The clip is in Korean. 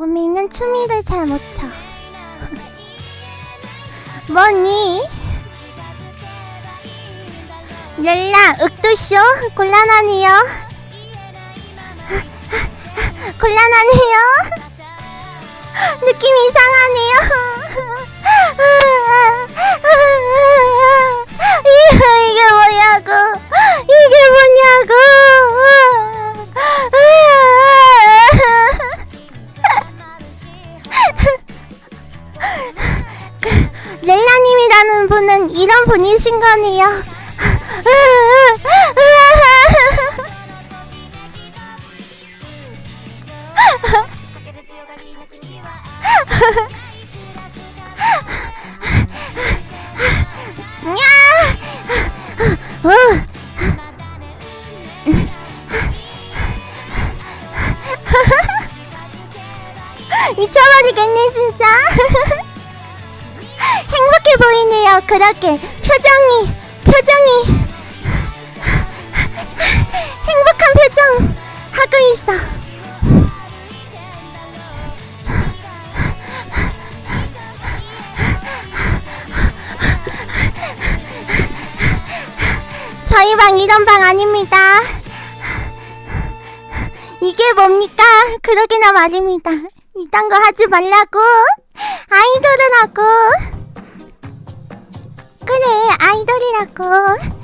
우미는 추미를 잘 못 춰. 뭐니? 렐라, 윽도쇼, 곤란하네요. 곤란하네요. 느낌 이상하 렐라님이라는 분은 이런 분이신 거네요. 미쳐버리겠네 진짜 행복해 보이네요. 그렇게 표정이 표정이. 행복한 표정 하고 있어. 저희 방 이런 방 아닙니다. 이게 뭡니까? 그러기나 말입니다. 이딴 거 하지 말라고. 아이돌은 하고 그래 아이돌이라고